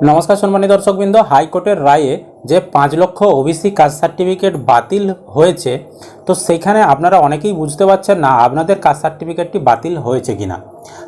নমস্কার সম্মানিত দর্শকবৃন্দ হাইকোর্টের রায়ে যে পাঁচ লক্ষ ওবিসি কাস্ট সার্টিফিকেট বাতিল হয়েছে, তো সেখানে আপনারা অনেকেই বুঝতে পারছেন না আপনাদের কাস্ট সার্টিফিকেটটি বাতিল হয়েছে কিনা।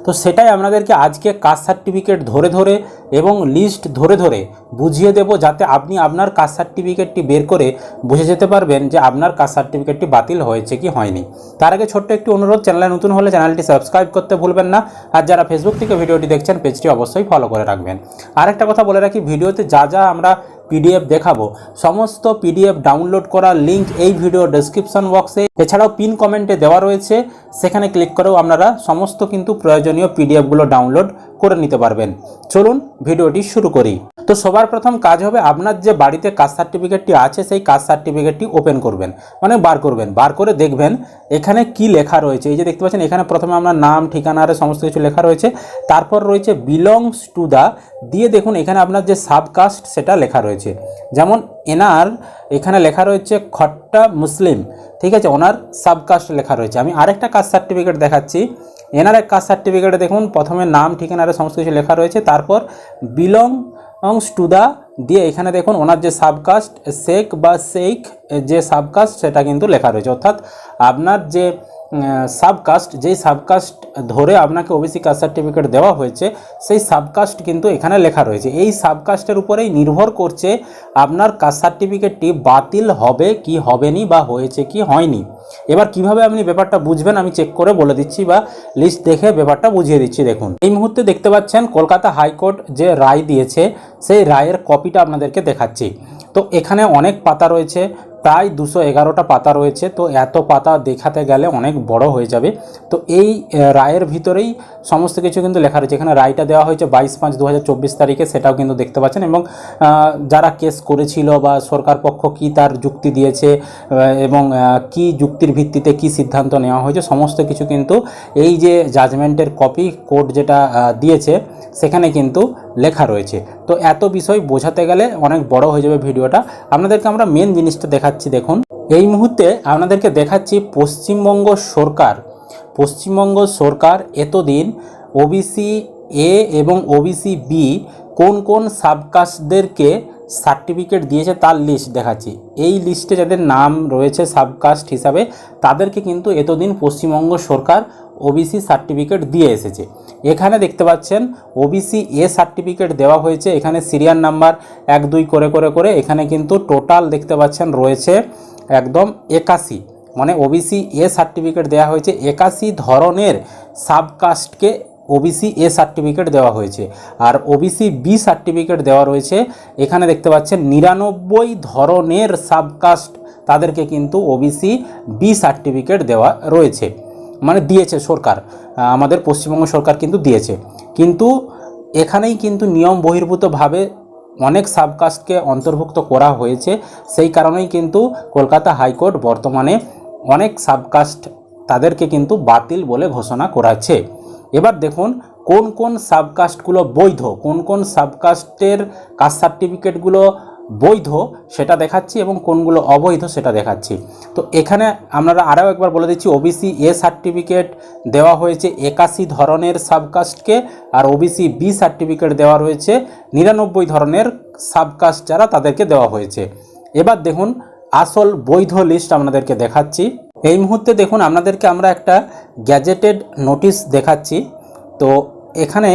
তো সেটাই আপনাদেরকে আজকে কাস্ট সার্টিফিকেট ধরে ধরে এবং লিস্ট ধরে ধরে বুঝিয়ে দেব যাতে আপনি আপনার কাস্ট সার্টিফিকেটটি বের করে বুঝে যেতে পারবেন যে আপনার কাস্ট সার্টিফিকেটটি বাতিল হয়েছে কি হয়নি। তার আগে ছোট্ট একটি অনুরোধ, চ্যানেলে নতুন হলে চ্যানেলটি সাবস্ক্রাইব করতে ভুলবেন না আর যারা ফেসবুক থেকে ভিডিওটি দেখছেন, পেজটি অবশ্যই ফলো করে রাখবেন। আরেকটা কথা বলে রাখি, ভিডিওতে যা যা আমরা পিডিএফ দেখাবো। সমস্ত পিডিএফ ডাউনলোড করার লিঙ্ক এই ভিডিও ডেসক্রিপশন বক্সে এছাড়াও পিন কমেন্টে দেওয়া রয়েছে। সেখানে ক্লিক করেও আপনারা সমস্ত কিন্তু প্রয়োজনীয় পিডিএফগুলো ডাউনলোড করে নিতে পারবেন। চলুন ভিডিওটি শুরু করি। তো সবার প্রথম কাজ হবে আপনার যে বাড়িতে কাস্ট সার্টিফিকেটটি আছে, সেই কাস্ট সার্টিফিকেটটি ওপেন করবেন। মানে বার করবেন। বার করে দেখবেন এখানে কি লেখা রয়েছে। এই যে দেখতে পাচ্ছেন, এখানে প্রথমে আপনার নাম, ঠিকানা, আর সমস্ত কিছু লেখা রয়েছে। তারপর রয়েছে বিলংস টু দ্য দিয়ে দেখুন এখানে আপনার যে সাবকাস্ট সেটা লেখা রয়েছে। যেমন এনার, এখানে লেখা রয়েছে খট্টা মুসলিম। ঠিক আছে, ওনার সাবকাস্ট লেখা রয়েছে। আমি আরেকটা কাস্ট সার্টিফিকেট দেখাচ্ছি। এনার এক কাস্ট সার্টিফিকেটে দেখুন, প্রথমে নাম, ঠিকানা, আর সমস্ত কিছু লেখা রয়েছে। তারপর বিলং অংশ টু দা দিয়ে এখানে দেখুন ওনার যে সাবকাস্ট, শেখ বা শেখ যে সাবকাস্ট, সেটা কিন্তু লেখা রয়েছে। অর্থাৎ আপনার যে সাবকাস্ট যেই সাবকাস্ট ধরে আপনাকে ওবিসি কাস্ট সার্টিফিকেট দেওয়া হয়েছে, সেই সাবকাস্ট কিন্তু এখানে লেখা রয়েছে। এই সাবকাস্টের উপরেই নির্ভর করছে আপনার কাস্ট সার্টিফিকেটটি বাতিল হবে কি হবেনি বা হয়েছে কি হয়নি। এবার কীভাবে আপনি ব্যাপারটা বুঝবেন আমি চেক করে বলে দিচ্ছি বা লিস্ট দেখে ব্যাপারটা বুঝিয়ে দিচ্ছি, দেখুন। এই মুহূর্তে দেখতে পাচ্ছেন কলকাতা হাইকোর্ট যে রায় দিয়েছে, সেই রায়ের কপিটা আপনাদেরকে দেখাচ্ছি। তো এখানে অনেক পাতা রয়েছে প্রায় দুশো এগারোটা পাতা রয়েছে, তো এত পাতা দেখাতে গেলে অনেক বড় হয়ে যাবে। তো এই রায়ের ভিতরেই সমস্ত কিছু কিন্তু লেখা রয়েছে। এখানে রায়টা দেওয়া হয়েছে বাইশ পাঁচ দু তারিখে, সেটাও কিন্তু দেখতে পাচ্ছেন এবং যারা কেস করেছিল বা সরকার পক্ষ কি তার যুক্তি দিয়েছে এবং কি যুক্তির ভিত্তিতে কি সিদ্ধান্ত নেওয়া হয়েছে, সমস্ত কিছু কিন্তু এই যে জাজমেন্টের কপি কোর্ট যেটা দিয়েছে, সেখানে কিন্তু লেখা রয়েছে। তো এত বিষয় বোঝাতে গেলে অনেক বড় হয়ে যাবে ভিডিওটা। আপনাদেরকে আমরা মেন জিনিসটা দেখাচ্ছি, দেখুন। এই মুহূর্তে আপনাদেরকে দেখাচ্ছি পশ্চিমবঙ্গ সরকার। পশ্চিমবঙ্গ সরকার এতদিন ওবিসি এ এবং ওবিসি বি কোন কোন সাবকাস্টদেরকে সার্টিফিকেট দিয়েছে তার লিস্ট দেখাচ্ছি। এই লিস্টে যাদের নাম রয়েছে সাবকাস্ট হিসাবে, তাদেরকে কিন্তু এতদিন পশ্চিমবঙ্গ সরকার ওবিসি সার্টিফিকেট দিয়ে এসেছে। এখানে দেখতে পাচ্ছেন ওবিসি এ সার্টিফিকেট দেওয়া হয়েছে। এখানে সিরিয়াল নাম্বার এক, দুই, করে করে করে এখানে কিন্তু টোটাল দেখতে পাচ্ছেন রয়েছে একদম একাশি। মানে ওবিসি এ সার্টিফিকেট দেওয়া হয়েছে। একাশি ধরনের সাবকাস্টকে ওবিসি এ সার্টিফিকেট দেওয়া হয়েছে। আর ওবিসি বি সার্টিফিকেট দেওয়া রয়েছে। এখানে দেখতে পাচ্ছেন, নিরানব্বই ধরনের সাবকাস্ট তাদেরকে কিন্তু ওবিসি বি সার্টিফিকেট দেওয়া রয়েছে। মানে দিয়েছে সরকার। আমাদের পশ্চিমবঙ্গ সরকার কিন্তু দিয়েছে। কিন্তু এখানেই কিন্তু নিয়ম বহির্ভূতভাবে অনেক সাবকাস্টকে অন্তর্ভুক্ত করা হয়েছে। সেই কারণেই কিন্তু কলকাতা হাইকোর্ট বর্তমানে অনেক সাবকাস্ট তাদেরকে কিন্তু বাতিল বলে ঘোষণা করাচ্ছে এবার দেখুন, কোন কোন সাবকাস্টগুলো বৈধ, কোন কোন সাবকাস্টের কাস্ট সার্টিফিকেটগুলো বৈধ সেটা দেখাচ্ছি এবং কোনগুলো অবৈধ সেটা দেখাচ্ছি। তো এখানে আমরা আরও একবার বলে দিচ্ছি ওবিসি এ সার্টিফিকেট দেওয়া হয়েছে একাশি ধরনের সাবকাস্টকে আর ওবিসি বি সার্টিফিকেট দেওয়া রয়েছে নিরানব্বই ধরনের সাবকাস্ট যারা তাদেরকে দেওয়া হয়েছে। এবার দেখুন, আসল বৈধ লিস্ট আপনাদেরকে দেখাচ্ছি। এই মুহূর্তে দেখুন, আপনাদেরকে আমরা একটা গ্যাজেটেড নোটিশ দেখাচ্ছি। তো এখানে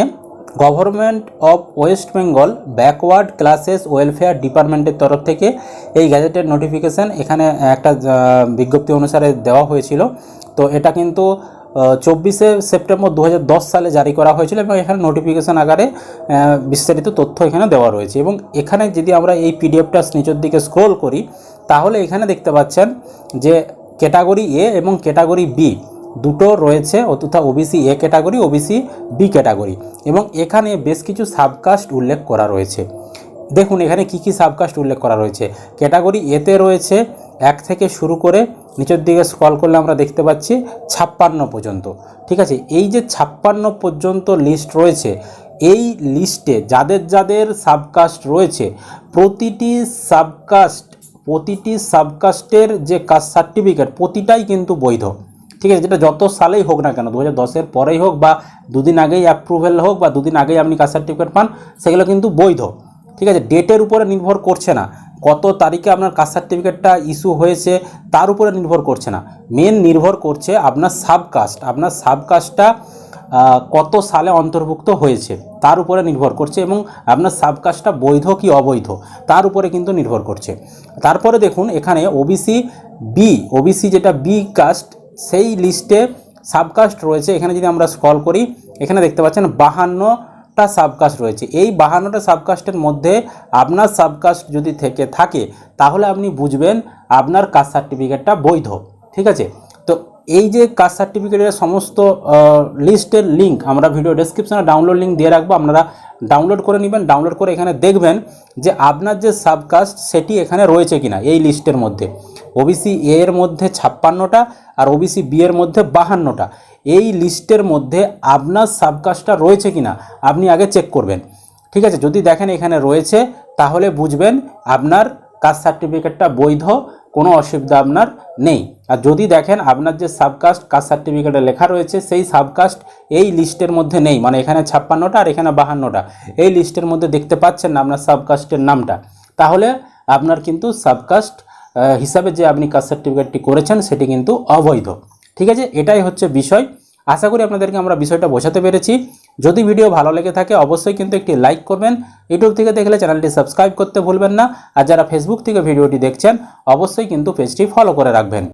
government of West Bengal backward classes welfare ডিপার্টমেন্টের তরফ থেকে এই গ্যাজেটেড নোটিফিকেশান এখানে একটা বিজ্ঞপ্তি অনুসারে দেওয়া হয়েছিল। তো এটা কিন্তু চব্বিশে সেপ্টেম্বর দু হাজার দশ সালে জারি করা হয়েছিল এবং এখানে নোটিফিকেশান আকারে বিস্তারিত তথ্য এখানে দেওয়া রয়েছে। এবং এখানে যদি আমরা এই পিডিএফটা নিচের দিকে স্ক্রোল করি, তাহলে এখানে দেখতে পাচ্ছেন যে ক্যাটাগরি এ এবং ক্যাটাগরি বি দুটো রয়েছে অর্থাৎ OBC A category OBC B category এবং এখানে বেশ কিছু সাবকাস্ট উল্লেখ করা রয়েছে। দেখুন, এখানে কি কি সাবকাস্ট উল্লেখ করা রয়েছে। ক্যাটাগরি এতে রয়েছে এক থেকে শুরু করে, নিচের দিকে স্ক্রল করলে আমরা দেখতে পাচ্ছি ছাপ্পান্ন পর্যন্ত। ঠিক আছে, এই যে ছাপ্পান্ন পর্যন্ত লিস্ট রয়েছে, এই লিস্টে যাদের যাদের সাবকাস্ট রয়েছে, প্রতিটি সাবকাস্ট প্রতিটি সাবকাস্টের যে কাস্ট সার্টিফিকেট প্রতিটাই কিন্তু বৈধ। ঠিক আছে, যেটা যত সালেই হোক না কেন দু হাজার পরেই হোক বা দুদিন আগেই অ্যাপ্রুভেল হোক বা দুদিন আগেই আপনি কাস্ট সার্টিফিকেট পান, সেগুলো কিন্তু বৈধ। ঠিক আছে ডেটের উপরে নির্ভর করছে না। কত তারিখে আপনার কাস্ট সার্টিফিকেটটা ইস্যু হয়েছে, তার উপরে নির্ভর করছে না। মেন নির্ভর করছে আপনার সাবকাস্ট আপনার সাবকাস্টটা কত সালে অন্তর্ভুক্ত হয়েছে, তার উপরে নির্ভর করছে এবং আপনার সাবকাস্টটা বৈধ কি অবৈধ, তার উপরে কিন্তু নির্ভর করছে। তারপরে দেখুন, এখানে ওবিসি বি ওবিসি যেটা বি কাস্ট সেই লিস্টে সাবকাস্ট রয়েছে। এখানে যদি আমরা স্ক্রল করি, এখানে দেখতে পাচ্ছেন বাহান্নটা সাবকাস্ট রয়েছে। এই বাহান্নটা সাবকাস্টের মধ্যে আপনার সাবকাস্ট যদি থেকে থাকে, তাহলে আপনি বুঝবেন আপনার কাস্ট সার্টিফিকেটটা বৈধ। ঠিক আছে? তো এই যে কাস্ট সার্টিফিকেটের সমস্ত লিস্টের লিঙ্ক আমরা ভিডিও ডেসক্রিপশনে ডাউনলোড লিঙ্ক দিয়ে রাখব। আপনারা ডাউনলোড করে নেবেন ডাউনলোড করে এখানে দেখবেন যে আপনার যে সাবকাস্ট, সেটি এখানে রয়েছে কিনা এই লিস্টের মধ্যে। ওবিসি এ এর মধ্যে ছাপ্পান্নটা আর ওবিসি বি এর মধ্যে বাহান্নটা। এই লিস্টের মধ্যে আপনার সাবকাস্টটা রয়েছে কিনা আপনি আগে চেক করবেন। ঠিক আছে, যদি দেখেন এখানে রয়েছে, তাহলে বুঝবেন আপনার কাস্ট সার্টিফিকেটটা বৈধ, কোনো অসুবিধা আপনার নেই। আর যদি দেখেন আপনার যে সাবকাস্ট, কাস্ট সার্টিফিকেটে লেখা রয়েছে, সেই সাবকাস্ট এই লিস্টের মধ্যে নেই। মানে এখানে ছাপ্পান্নটা আর এখানে বাহান্নটা। এই লিস্টের মধ্যে দেখতে পাচ্ছেন না আপনার সাবকাস্টের নামটা। তাহলে আপনার কিন্তু সাবকাস্ট হিসাবে যে আপনি কাস্ট সার্টিফিকেটটি করেছেন, সেটি কিন্তু অবৈধ। ঠিক আছে? এটাই হচ্ছে বিষয়। আশা করি আপনাদেরকে আমরা বিষয়টা বোঝাতে পেরেছি। যদি ভিডিও ভালো লেগে থাকে, অবশ্যই কিন্তু একটি লাইক করবেন। ইউটিউব থেকে দেখলে চ্যানেলটি সাবস্ক্রাইব করতে ভুলবেন না। আর যারা ফেসবুক থেকে ভিডিওটি দেখছেন, অবশ্যই কিন্তু পেজটি ফলো করে রাখবেন।